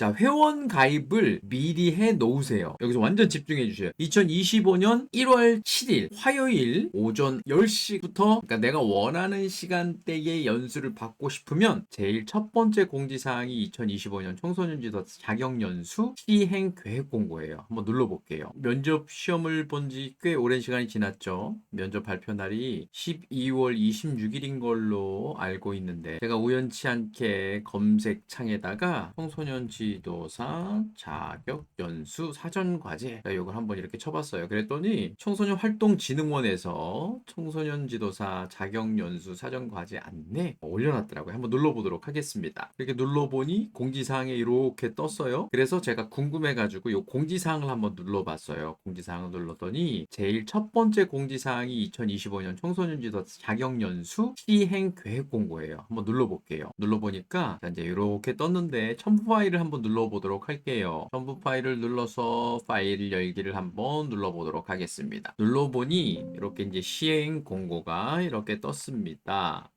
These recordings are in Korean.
자, 회원 가입을 미리 해 놓으세요. 여기서 완전 집중해 주세요. 2025년 1월 7일 화요일 오전 10시부터 그러니까 내가 원하는 시간대에 연수를 받고 싶으면 제일 첫 번째 공지사항이 2025년 청소년 지도 자격 연수 시행 계획 공고예요. 한번 눌러 볼게요. 면접 시험을 본 지 꽤 오랜 시간이 지났죠. 면접 발표 날이 12월 26일인 걸로 알고 있는데 제가 우연치 않게 검색창에다가 청소년 지 도사 자격 연수 사전 과제 이걸 한번 이렇게 쳐봤어요. 그랬더니 청소년 활동 진흥원에서 청소년 지도사 자격 연수 사전 과제 안내 올려놨더라고요. 한번 눌러보도록 하겠습니다. 이렇게 눌러보니 공지사항에 이렇게 떴어요. 그래서 제가 궁금해가지고 이 공지사항을 한번 눌러봤어요. 공지사항을 눌렀더니 제일 첫 번째 공지사항이 2025년 청소년 지도사 자격 연수 시행 계획 공고예요. 한번 눌러볼게요. 눌러보니까 자, 이제 이렇게 떴는데 첨부 파일을 한번 눌러보도록 할게요. 첨부 파일을 눌러서 파일 열기를 한번 눌러보도록 하겠습니다. 눌러보니 이렇게 이제 시행 공고가 이렇게 떴습니다.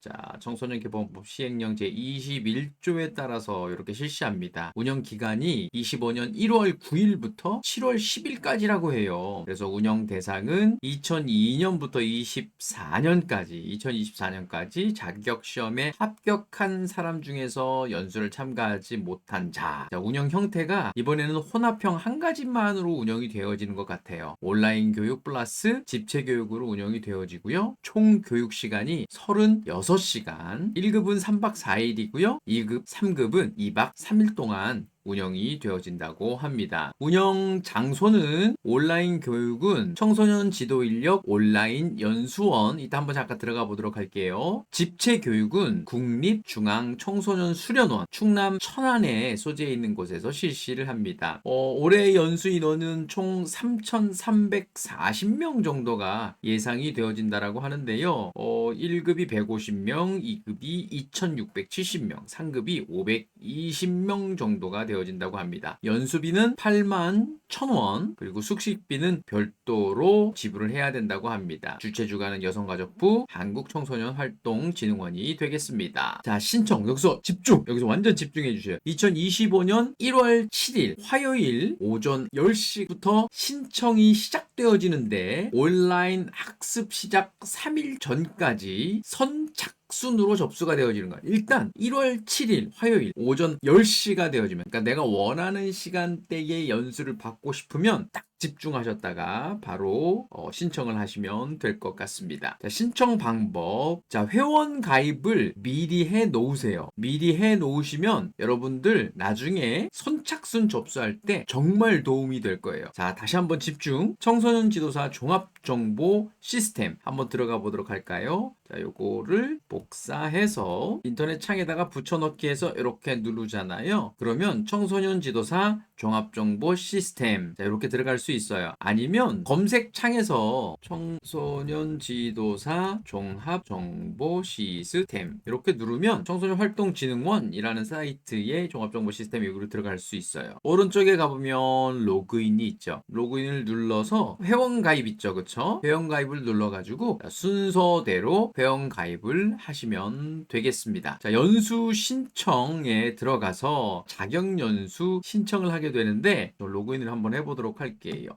자, 청소년 개범법 시행령 제21조에 따라서 이렇게 실시합니다. 운영 기간이 25년 1월 9일부터 7월 10일까지라고 해요. 그래서 운영 대상은 2002년부터 24년까지, 2024년까지 자격 시험에 합격한 사람 중에서 연수를 참가하지 못한 자. 자, 운영 형태가 이번에는 혼합형 한 가지만으로 운영이 되어지는 것 같아요. 온라인 교육 플러스 집체 교육으로 운영이 되어지고요. 총 교육 시간이 36 시간. 1급은 3박 4일이고요. 2급, 3급은 2박 3일 동안 운영이 되어진다고 합니다. 운영 장소는 온라인 교육은 청소년 지도 인력 온라인 연수원 이따 한번 잠깐 들어가 보도록 할게요. 집체 교육은 국립 중앙 청소년 수련원 충남 천안에 소재해 있는 곳에서 실시를 합니다. 어, 올해 연수 인원은 총 3,340명 정도가 예상이 되어진다라고 하는데요. 어, 1급이 150명, 2급이 2,670명, 3급이 520명 정도가 되어진다고 합니다. 연수비는 8만 1,000원, 그리고 숙식비는 별도로 지불을 해야 된다고 합니다. 주최 주관은 여성가족부 한국청소년활동진흥원이 되겠습니다. 자, 신청 여기서 집중, 여기서 완전 집중해 주세요. 2025년 1월 7일 화요일 오전 10시부터 신청이 시작되어지는데 온라인 학습 시작 3일 전까지 선착 순으로 접수가 되어지는 거야. 일단 1월 7일 화요일 오전 10시가 되어지면 그러니까 내가 원하는 시간대에 연수를 받고 싶으면 딱 집중하셨다가 바로 어, 신청을 하시면 될 것 같습니다. 자, 신청 방법. 자, 회원 가입을 미리 해 놓으세요. 미리 해 놓으시면 여러분들 나중에 선착순 접수할 때 정말 도움이 될 거예요. 자, 다시 한번 집중. 청소년 지도사 종합 정보 시스템 한번 들어가 보도록 할까요? 자, 요거를 복사해서 인터넷 창에다가 붙여넣기 해서 이렇게 누르잖아요. 그러면 청소년 지도사 종합정보 시스템. 자, 이렇게 들어갈 수 있어요. 아니면 검색창에서 청소년 지도사 종합정보 시스템. 이렇게 누르면 청소년 활동진흥원이라는 사이트에 종합정보 시스템 여기로 들어갈 수 있어요. 오른쪽에 가보면 로그인이 있죠. 로그인을 눌러서 회원 가입 있죠. 그쵸? 회원 가입을 눌러가지고 순서대로 회원 가입을 하시면 되겠습니다. 자, 연수 신청에 들어가서 자격 연수 신청을 하게 되는데 로그인을 한번 해보도록 할게요.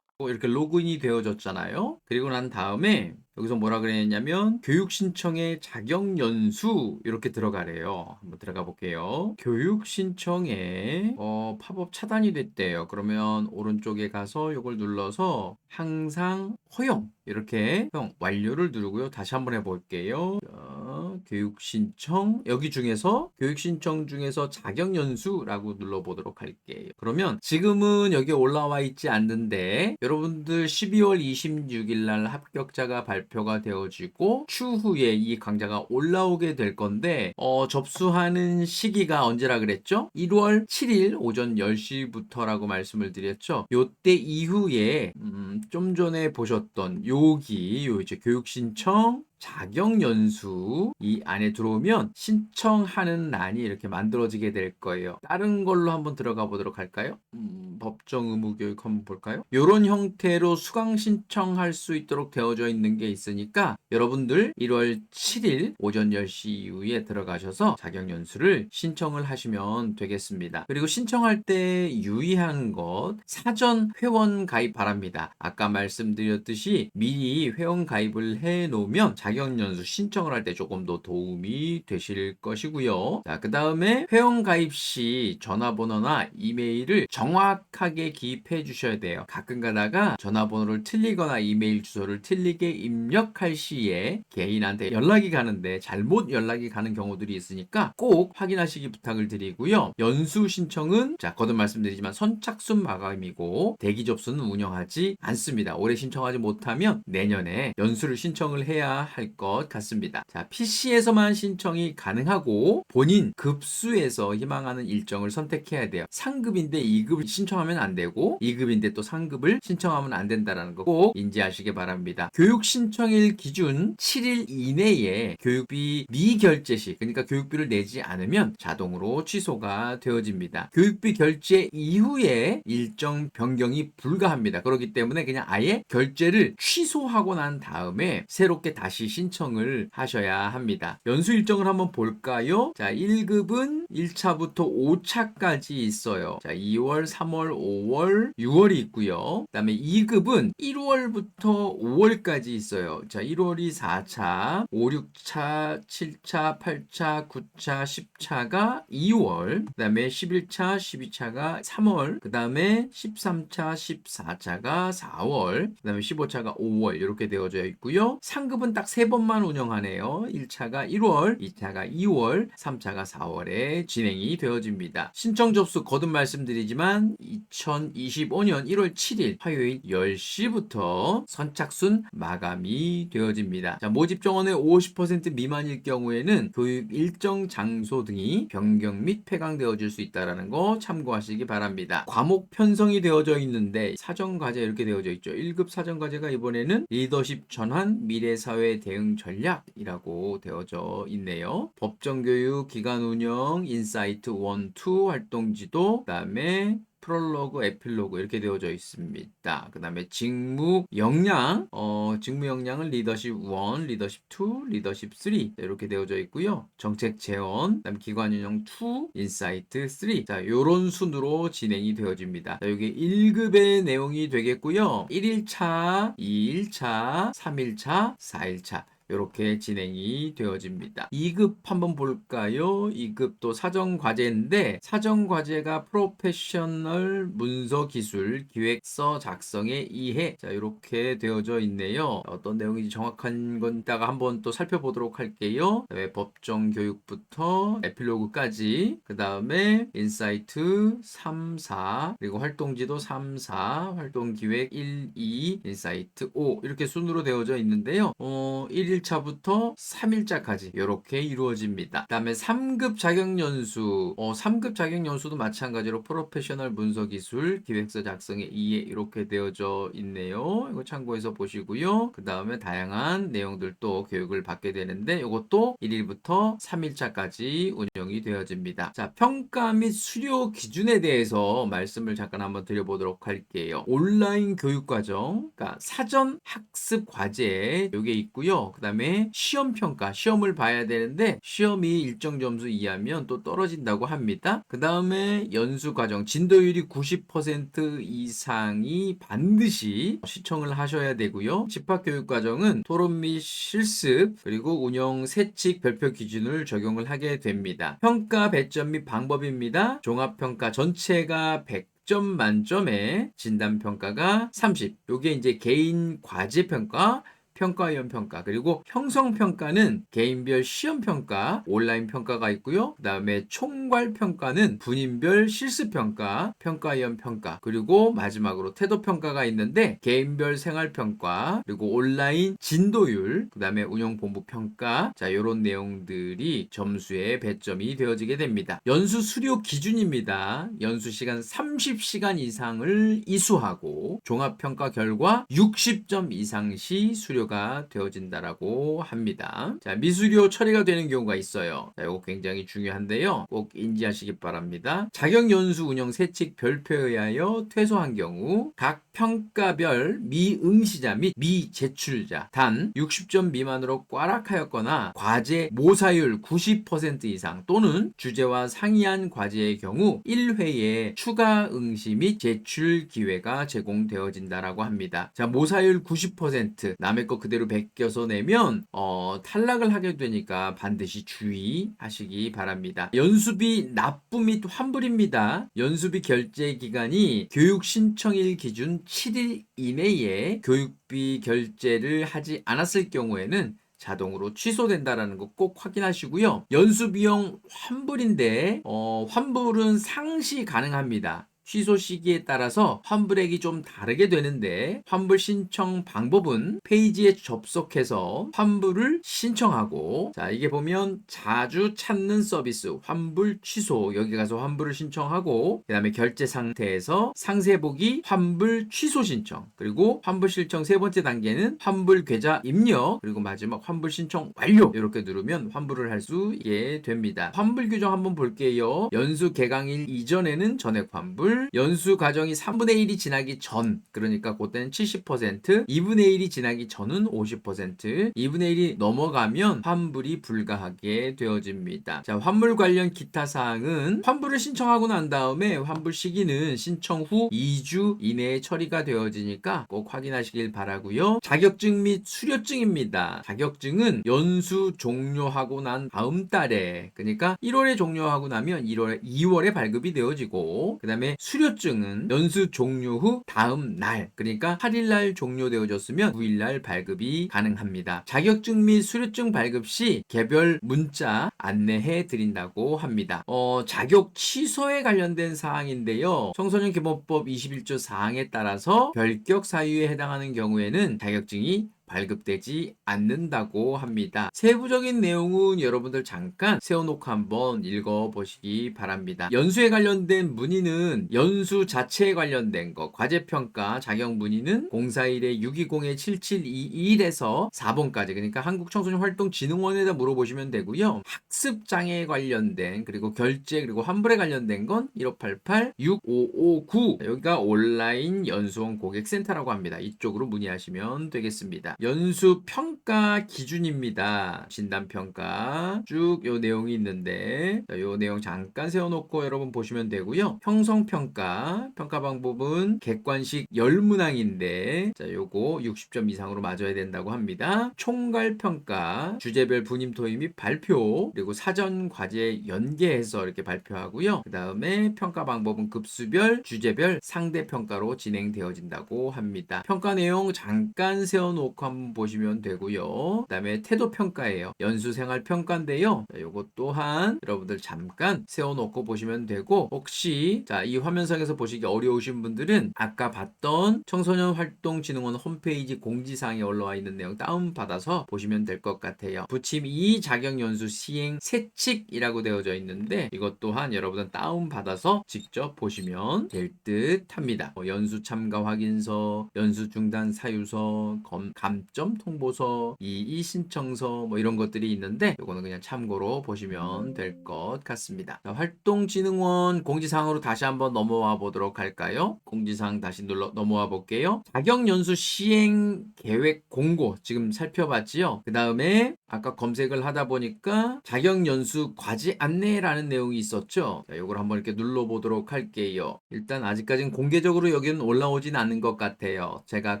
이렇게 로그인이 되어졌잖아요. 그리고 난 다음에 여기서 뭐라 그랬냐면 교육 신청에 자격 연수 이렇게 들어가래요. 한번 들어가 볼게요. 교육 신청에 어, 팝업 차단이 됐대요. 그러면 오른쪽에 가서 이걸 눌러서 항상 허용 이렇게 형 완료를 누르고요. 다시 한번 해볼게요. 자, 교육 신청 여기 중에서 교육 신청 중에서 자격 연수라고 눌러보도록 할게요. 그러면 지금은 여기 올라와 있지 않는데 여러분들 12월 26일 날 합격자가 발표 가 되어지고 추후에 이 강좌가 올라오게 될 건데 어, 접수하는 시기가 언제라 그랬죠? 1월 7일 오전 10시부터라고 말씀을 드렸죠. 요때 이후에 음, 좀 전에 보셨던 여기 요 이제 교육 신청 자격 연수 이 안에 들어오면 신청하는 란이 이렇게 만들어지게 될 거예요. 다른 걸로 한번 들어가 보도록 할까요? 음, 법정 의무 교육 한번 볼까요? 이런 형태로 수강 신청할 수 있도록 되어져 있는 게 있으니까 여러분들 1월 7일 오전 10시 이후에 들어가셔서 자격 연수를 신청을 하시면 되겠습니다. 그리고 신청할 때 유의한 것 사전 회원 가입 바랍니다. 아까 말씀드렸듯이 미리 회원 가입을 해 놓으면 자격 연수 신청을 할 때 조금 더 도움이 되실 것이고요. 자, 그다음에 회원 가입 시 전화번호나 이메일을 정확하게 기입해 주셔야 돼요. 가끔 가다가 전화번호를 틀리거나 이메일 주소를 틀리게 입력할 시에 개인한테 연락이 가는데 잘못 연락이 가는 경우들이 있으니까 꼭 확인하시기 부탁을 드리고요. 연수 신청은 자, 거듭 말씀드리지만 선착순 마감이고 대기 접수는 운영하지 않습니다. 올해 신청하지 못하면 내년에 연수를 신청을 해야 할 것 같습니다. 자, PC에서만 신청이 가능하고 본인 급수에서 희망하는 일정을 선택해야 돼요. 상급인데 2급을 신청하면 안 되고 2급인데 또 상급을 신청하면 안 된다라는 거 꼭 인지하시기 바랍니다. 교육 신청일 기준 7일 이내에 교육비 미결제 시 그러니까 교육비를 내지 않으면 자동으로 취소가 되어집니다. 교육비 결제 이후에 일정 변경이 불가합니다. 그렇기 때문에 그냥 아예 결제를 취소하고 난 다음에 새롭게 다시 신청을 하셔야 합니다. 연수 일정을 한번 볼까요? 자, 1급은 1차부터 5차까지 있어요. 자, 2월, 3월, 5월, 6월이 있고요. 그다음에 2급은 1월부터 5월까지 있어요. 자, 1월이 4차, 5, 6차, 7차, 8차, 9차, 10차가 2월. 그다음에 11차, 12차가 3월. 그다음에 13차, 14차가 4월. 그다음에 15차가 5월 이렇게 되어져 있고요. 상급은 딱 세 번만 운영하네요. 1차가 1월, 2차가 2월, 3차가 4월에 진행이 되어집니다. 신청 접수 거듭 말씀드리지만 2025년 1월 7일 화요일 10시부터 선착순 마감이 되어집니다. 자, 모집 정원의 50% 미만일 경우에는 교육 일정 장소 등이 변경 및 폐강되어질 수 있다는 거 참고하시기 바랍니다. 과목 편성이 되어져 있는데 사전 과제 이렇게 되어 져 있죠. 1급 사전 과제가 이번에는 리더십 전환 미래사회 대응 전략이라고 되어져 있네요. 법정 교육, 기간 운영, 인사이트 1, 2 활동 지도, 그 다음에 프롤로그, 에필로그 이렇게 되어져 있습니다. 그 다음에 직무 역량, 어, 직무 역량은 리더십 1, 리더십 2, 리더십 3 이렇게 되어져 있고요. 정책 재원, 그다음 기관 운영 2, 인사이트 3. 자, 요런 순으로 진행이 되어집니다. 자, 이게 1급의 내용이 되겠고요. 1일차, 2일차, 3일차, 4일차. 이렇게 진행이 되어집니다. 2급 한번 볼까요? 2급도 사정 과제인데 사정 과제가 프로페셔널 문서 기술 기획서 작성의 이해 자 이렇게 되어져 있네요. 어떤 내용인지 정확한 건 이따가 한번 또 살펴보도록 할게요. 그다음에 법정 교육부터 에필로그까지 그 다음에 인사이트 3, 4 그리고 활동지도 3, 4 활동 기획 1, 2 인사이트 5 이렇게 순으로 되어져 있는데요. 어, 1일 1일차부터 3일차까지 이렇게 이루어집니다. 그 다음에 3급 자격연수, 어, 3급 자격연수도 마찬가지로 프로페셔널 문서기술 기획서 작성에 2에 이렇게 되어져 있네요. 이거 참고해서 보시고요. 그 다음에 다양한 내용들 또 교육을 받게 되는데 이것도 1일부터 3일차까지 운영이 되어집니다. 자, 평가 및 수료 기준에 대해서 말씀을 잠깐 한번 드려보도록 할게요. 온라인 교육과정, 그러니까 사전 학습 과제 이게 있고요. 그 다음에 시험 평가, 시험을 봐야 되는데 시험이 일정 점수 이하면 또 떨어진다고 합니다. 그 다음에 연수 과정, 진도율이 90% 이상이 반드시 시청을 하셔야 되고요. 집합 교육 과정은 토론 및 실습 그리고 운영 세칙 별표 기준을 적용을 하게 됩니다. 평가 배점 및 방법입니다. 종합 평가 전체가 100 100점 만점에 진단 평가가 30. 요게 이제 개인 과제 평가, 평가위원 평가 그리고 형성 평가는 개인별 시험 평가 온라인 평가가 있고요. 그 다음에 총괄 평가는 분인별 실습 평가 평가위원 평가 그리고 마지막으로 태도 평가가 있는데 개인별 생활 평가 그리고 온라인 진도율 그 다음에 운영 본부 평가 자 이런 내용들이 점수의 배점이 되어지게 됩니다. 연수 수료 기준입니다. 연수 시간 30시간 이상을 이수하고 종합 평가 결과 60점 이상 시 수료 미수료가 되어진다라고 합니다. 자, 미수료 처리가 되는 경우가 있어요. 자, 이거 굉장히 중요한데요. 꼭 인지하시기 바랍니다. 자격 연수 운영 세칙 별표에 의하여 퇴소한 경우 각 평가별 미응시자 및 미제출자 단 60점 미만으로 꽈락하였거나 과제 모사율 90% 이상 또는 주제와 상이한 과제의 경우 1회에 추가 응시 및 제출 기회가 제공되어진다라고 합니다. 자, 모사율 90% 남의 거 그대로 베껴서 내면 어, 탈락을 하게 되니까 반드시 주의하시기 바랍니다. 연수비 납부 및 환불입니다. 연수비 결제 기간이 교육 신청일 기준 7일 이내에 교육비 결제를 하지 않았을 경우에는 자동으로 취소된다라는 거 꼭 확인하시고요. 연수 비용 환불인데 어, 환불은 상시 가능합니다. 취소 시기에 따라서 환불액이 좀 다르게 되는데 환불 신청 방법은 페이지에 접속해서 환불을 신청하고 자 이게 보면 자주 찾는 서비스 환불 취소 여기 가서 환불을 신청하고 그 다음에 결제 상태에서 상세 보기 환불 취소 신청 그리고 환불 신청 세 번째 단계는 환불 계좌 입력 그리고 마지막 환불 신청 완료 이렇게 누르면 환불을 할 수 있게 됩니다. 환불 규정 한번 볼게요. 연수 개강일 이전에는 전액 환불 연수 과정이 3분의 1이 지나기 전 그러니까 그때는 70% 2분의 1이 지나기 전은 50% 2분의 1이 넘어가면 환불이 불가하게 되어집니다. 자 환불 관련 기타 사항은 환불을 신청하고 난 다음에 환불 시기는 신청 후 2주 이내에 처리가 되어지니까 꼭 확인하시길 바라고요. 자격증 및 수료증입니다. 자격증은 연수 종료하고 난 다음 달에 그러니까 1월에 종료하고 나면 1월 2월에 발급이 되어지고 그 다음에 수료증은 연수 종료 후 다음 날 그러니까 8일날 종료되어졌으면 9일날 발급이 가능합니다. 자격증 및 수료증 발급 시 개별 문자 안내해 드린다고 합니다. 어, 자격 취소에 관련된 사항인데요. 청소년 기본법 21조 사항에 따라서 별격 사유에 해당하는 경우에는 자격증이 발급되지 않는다고 합니다. 세부적인 내용은 여러분들 잠깐 세워놓고 한번 읽어보시기 바랍니다. 연수에 관련된 문의는 연수 자체에 관련된 것, 과제평가, 자격 문의는 041-620-7722에서 4번까지 그러니까 한국청소년활동진흥원에다 물어보시면 되고요. 학습장애에 관련된 그리고 결제 그리고 환불에 관련된 건 1588-6559 여기가 온라인 연수원 고객센터라고 합니다. 이쪽으로 문의하시면 되겠습니다. 연수 평가 기준입니다. 진단 평가 쭉 요 내용이 있는데 자, 요 내용 잠깐 세워놓고 여러분 보시면 되고요. 형성 평가 평가 방법은 객관식 열문항인데 자 요거 60점 이상으로 맞아야 된다고 합니다. 총괄 평가 주제별 분임 토의 및 발표 그리고 사전 과제 연계해서 이렇게 발표하고요. 그 다음에 평가 방법은 급수별 주제별 상대 평가로 진행되어진다고 합니다. 평가 내용 잠깐 세워놓고 한번 보시면 되고요. 그 다음에 태도 평가예요. 연수 생활 평가인데요. 자, 요것 또한 여러분들 잠깐 세워놓고 보시면 되고 혹시 자, 이 화면상에서 보시기 어려우신 분들은 아까 봤던 청소년 활동 진흥원 홈페이지 공지사항에 올라와 있는 내용 다운 받아서 보시면 될 것 같아요. 부침 2 자격 연수 시행 세칙이라고 되어져 있는데 이것 또한 여러분은 다운 받아서 직접 보시면 될 듯 합니다. 뭐 연수 참가 확인서, 연수 중단 사유서, 검, 감점 통보서, 이의 신청서 뭐 이런 것들이 있는데 이거는 그냥 참고로 보시면 될 것 같습니다. 자, 활동진흥원 공지사항으로 다시 한번 넘어와 보도록 할까요? 공지사항 다시 눌러 넘어와 볼게요. 자격 연수 시행 계획 공고 지금 살펴봤지요. 그 다음에 아까 검색을 하다 보니까 자격 연수 과제 안내라는 내용이 있었죠. 자, 이걸 한번 이렇게 눌러 보도록 할게요. 일단 아직까지는 공개적으로 여기는 올라오진 않은 것 같아요. 제가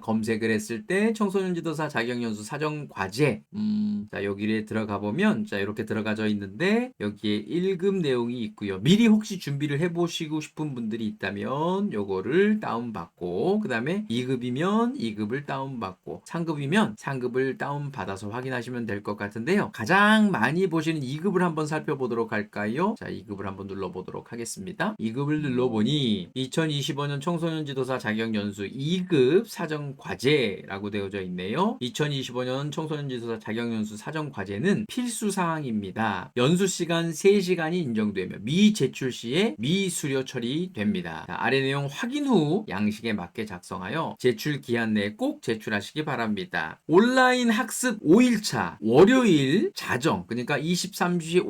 검색을 했을 때 청소년 지도사 자격 연수 사정 과제 음, 자, 여기에 들어가 보면 자, 이렇게 들어가져 있는데 여기에 1급 내용이 있고요. 미리 혹시 준비를 해 보시고 싶은 분들이 있다면 요거를 다운 받고 그다음에 2급이면 2급을 다운 받고 3급이면 3급을 다운 받아서 확인하시면 될 것 같아요. 같은데요. 가장 많이 보시는 2급을 한번 살펴보도록 할까요? 자, 2급을 한번 눌러보도록 하겠습니다. 2급을 눌러보니 2025년 청소년 지도사 자격 연수 2급 사정 과제라고 되어져 있네요. 2025년 청소년 지도사 자격 연수 사정 과제는 필수 사항입니다. 연수 시간 3시간이 인정되며 미 제출 시에 미 수료 처리됩니다. 자, 아래 내용 확인 후 양식에 맞게 작성하여 제출 기한 내에 꼭 제출하시기 바랍니다. 온라인 학습 5일차 월 요일 자정 그러니까 23시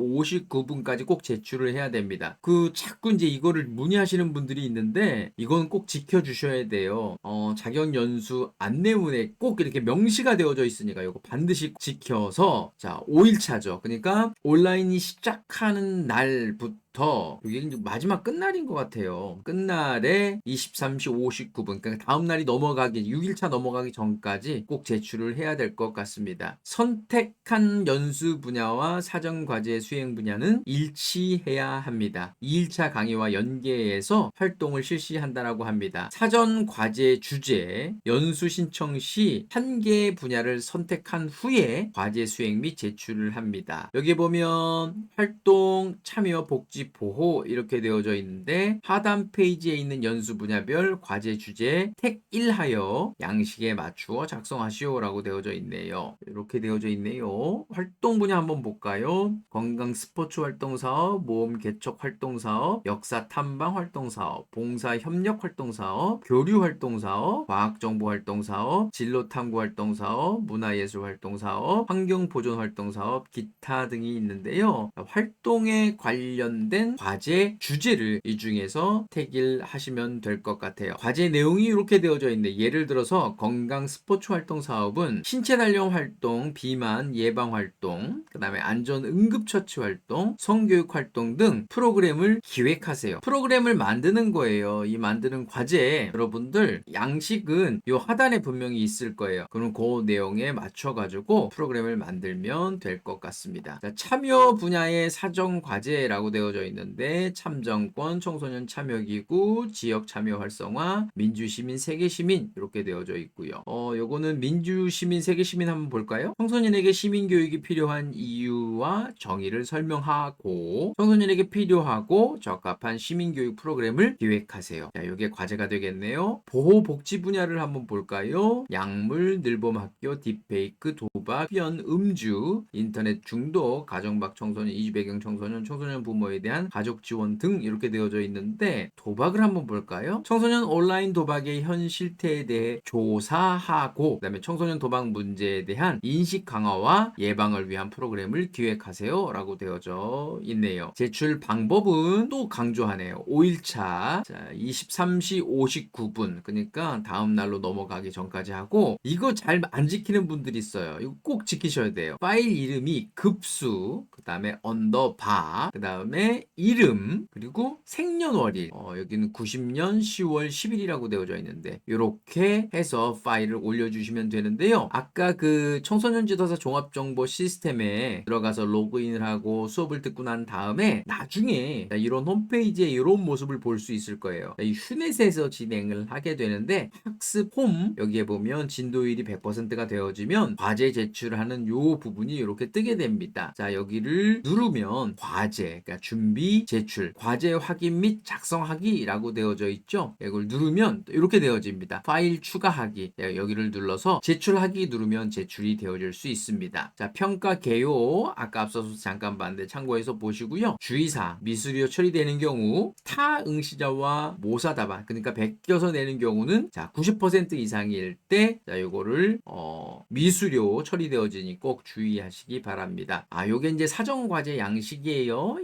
59분까지 꼭 제출을 해야 됩니다. 그 자꾸 이제 이거를 문의하시는 분들이 있는데 이건 꼭 지켜주셔야 돼요. 어, 자격 연수 안내문에 꼭 이렇게 명시가 되어져 있으니까 이거 반드시 지켜서 자 5일차죠. 그러니까 온라인이 시작하는 날부터 부터 이게 마지막 끝날인 것 같아요. 끝날에 23시 59분, 그러니까 다음 날이 넘어가기 6일차 넘어가기 전까지 꼭 제출을 해야 될 것 같습니다. 선택한 연수 분야와 사정 과제 수행 분야는 일치해야 합니다. 2일차 강의와 연계해서 활동을 실시한다라고 합니다. 사전 과제 주제 연수 신청 시 한 개의 분야를 선택한 후에 과제 수행 및 제출을 합니다. 여기 보면 활동 참여 복지 보호 이렇게 되어져 있는데 하단 페이지에 있는 연수 분야별 과제 주제 택 1하여 양식에 맞추어 작성하시오라고 되어져 있네요. 이렇게 되어져 있네요. 활동 분야 한번 볼까요? 건강 스포츠 활동 사업, 모험 개척 활동 사업, 역사 탐방 활동 사업, 봉사 협력 활동 사업, 교류 활동 사업, 과학 정보 활동 사업, 진로 탐구 활동 사업, 문화예술 활동 사업, 환경 보존 활동 사업, 기타 등이 있는데요. 활동에 관련된 과제 주제를 이 중에서 택일 하시면 될 것 같아요. 과제 내용이 이렇게 되어져 있는데 예를 들어서 건강 스포츠 활동 사업은 신체 단련 활동, 비만 예방 활동, 그다음에 안전 응급 처치 활동, 성교육 활동 등 프로그램을 기획하세요. 프로그램을 만드는 거예요. 이 만드는 과제 여러분들 양식은 요 하단에 분명히 있을 거예요. 그럼 그 내용에 맞춰 가지고 프로그램을 만들면 될 것 같습니다. 자, 참여 분야의 사정 과제라고 되어져 있는데 참정권, 청소년 참여기구, 지역 참여 활성화, 민주시민, 세계시민 이렇게 되어져 있고요. 어, 요거는 민주시민, 세계시민 한번 볼까요? 청소년에게 시민교육이 필요한 이유와 정의를 설명하고 청소년에게 필요하고 적합한 시민교육 프로그램을 기획하세요. 자, 요게 과제가 되겠네요. 보호복지 분야를 한번 볼까요? 약물, 늘봄학교, 딥페이크, 도박, 흡연, 음주, 인터넷 중독, 가정박 청소년, 이주배경 청소년, 청소년 부모에 대한 가족 지원 등 이렇게 되어져 있는데 도박을 한번 볼까요? 청소년 온라인 도박의 현 실태에 대해 조사하고 그다음에 청소년 도박 문제에 대한 인식 강화와 예방을 위한 프로그램을 기획하세요라고 되어져 있네요. 제출 방법은 또 강조하네요. 5일차 자, 23시 59분 그러니까 다음 날로 넘어가기 전까지 하고 이거 잘 안 지키는 분들이 있어요. 이거 꼭 지키셔야 돼요. 파일 이름이 급수 그다음에 언더바 그다음에 이름 그리고 생년월일 어, 여기는 90년 10월 10일이라고 되어져 있는데 이렇게 해서 파일을 올려주시면 되는데요. 아까 그 청소년 지도사 종합정보 시스템에 들어가서 로그인을 하고 수업을 듣고 난 다음에 나중에 이런 홈페이지에 이런 모습을 볼 수 있을 거예요. 이 휴넷에서 진행을 하게 되는데 학습 홈 여기에 보면 진도율이 100%가 되어지면 과제 제출하는 요 부분이 이렇게 뜨게 됩니다. 자 여기를 누르면 과제 그러니까 준비 제출 과제 확인 및 작성하기라고 되어져 있죠. 이걸 누르면 이렇게 되어집니다. 파일 추가하기 예, 여기를 눌러서 제출하기 누르면 제출이 되어질 수 있습니다. 자 평가 개요 아까 앞서서 잠깐 봤는데 참고해서 보시고요. 주의사 미수료 처리되는 경우 타 응시자와 모사 답안 그러니까 베껴서 내는 경우는 자 90% 이상일 때 자 요거를 어, 미수료 처리되어지니 꼭 주의하시기 바랍니다. 아 요게 이제 사정 과제 양식이에요.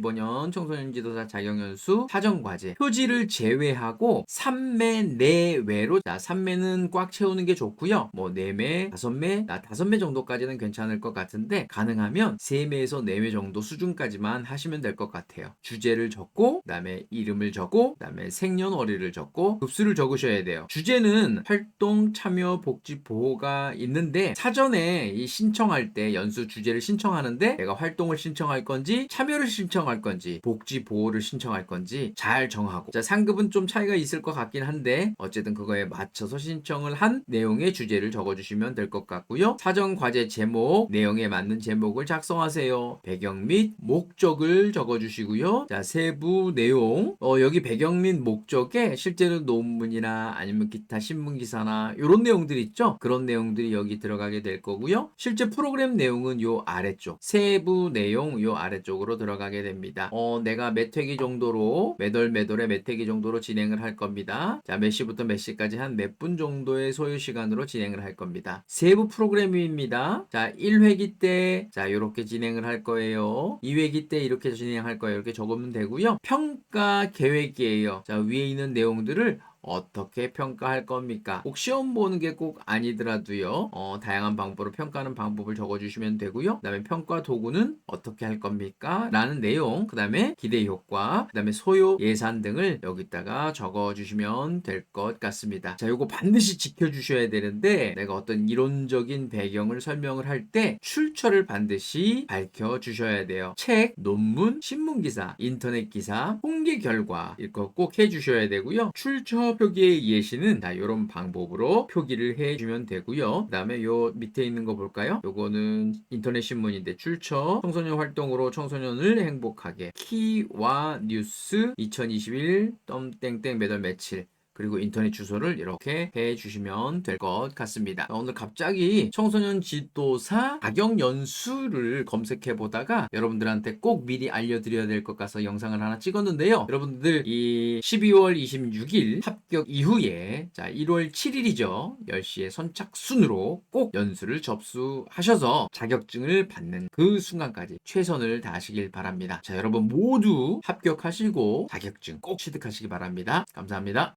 2025년 청소년 지도사 자격연수 사정 과제 표지를 제외하고 3매 내외로 자 3매는 꽉 채우는 게 좋고요. 뭐 4매, 5매, 나 5매 정도까지는 괜찮을 것 같은데 가능하면 3매에서 4매 정도 수준까지만 하시면 될 것 같아요. 주제를 적고 그 다음에 이름을 적고 그 다음에 생년월일을 적고 급수를 적으셔야 돼요. 주제는 활동 참여 복지 보호가 있는데 사전에 이 신청할 때 연수 주제를 신청하는데 내가 활동을 신청할 건지 참여를 신청 신청할 건지 복지 보호를 신청할 건지 잘 정하고 자 상급은 좀 차이가 있을 것 같긴 한데 어쨌든 그거에 맞춰서 신청을 한 내용의 주제를 적어주시면 될 것 같고요. 사전 과제 제목 내용에 맞는 제목을 작성하세요. 배경 및 목적을 적어주시고요. 자 세부 내용 어, 여기 배경 및 목적에 실제로 논문이나 아니면 기타 신문 기사나 이런 내용들 있죠. 그런 내용들이 여기 들어가게 될 거고요. 실제 프로그램 내용은 요 아래쪽 세부 내용 요 아래쪽으로 들어가게 됩니다. 어 내가 몇 회기 정도로 매달 매달에 몇 회기 정도로 진행을 할 겁니다. 자 몇 시부터 몇 시까지 한 몇 분 정도의 소요 시간으로 진행을 할 겁니다. 세부 프로그램입니다. 자 1회기 때 자 이렇게 진행을 할 거예요. 2회기 때 이렇게 진행할 거예요. 이렇게 적으면 되고요. 평가 계획이에요. 자 위에 있는 내용들을 어떻게 평가할 겁니까? 꼭 시험 보는 게 꼭 아니더라도요. 어, 다양한 방법으로 평가하는 방법을 적어주시면 되고요. 그 다음에 평가 도구는 어떻게 할 겁니까? 라는 내용, 그 다음에 기대 효과, 그 다음에 소요 예산 등을 여기다가 적어주시면 될 것 같습니다. 자, 요거 반드시 지켜주셔야 되는데 내가 어떤 이론적인 배경을 설명을 할 때 출처를 반드시 밝혀주셔야 돼요. 책, 논문, 신문 기사, 인터넷 기사, 통계 결과 이거 꼭 해주셔야 되고요. 출처 표기의 예시는 자 이런 방법으로 표기를 해주면 되고요. 그 다음에 요 밑에 있는 거 볼까요? 요거는 인터넷 신문인데 출처 청소년 활동으로 청소년을 행복하게 키와 뉴스 2021 덤땡땡 매달 며칠 그리고 인터넷 주소를 이렇게 해 주시면 될 것 같습니다. 오늘 갑자기 청소년 지도사 자격 연수를 검색해 보다가 여러분들한테 꼭 미리 알려드려야 될 것 같아서 영상을 하나 찍었는데요. 여러분들 이 12월 26일 합격 이후에 자 1월 7일이죠. 10시에 선착순으로 꼭 연수를 접수하셔서 자격증을 받는 그 순간까지 최선을 다하시길 바랍니다. 자 여러분 모두 합격하시고 자격증 꼭 취득하시기 바랍니다. 감사합니다.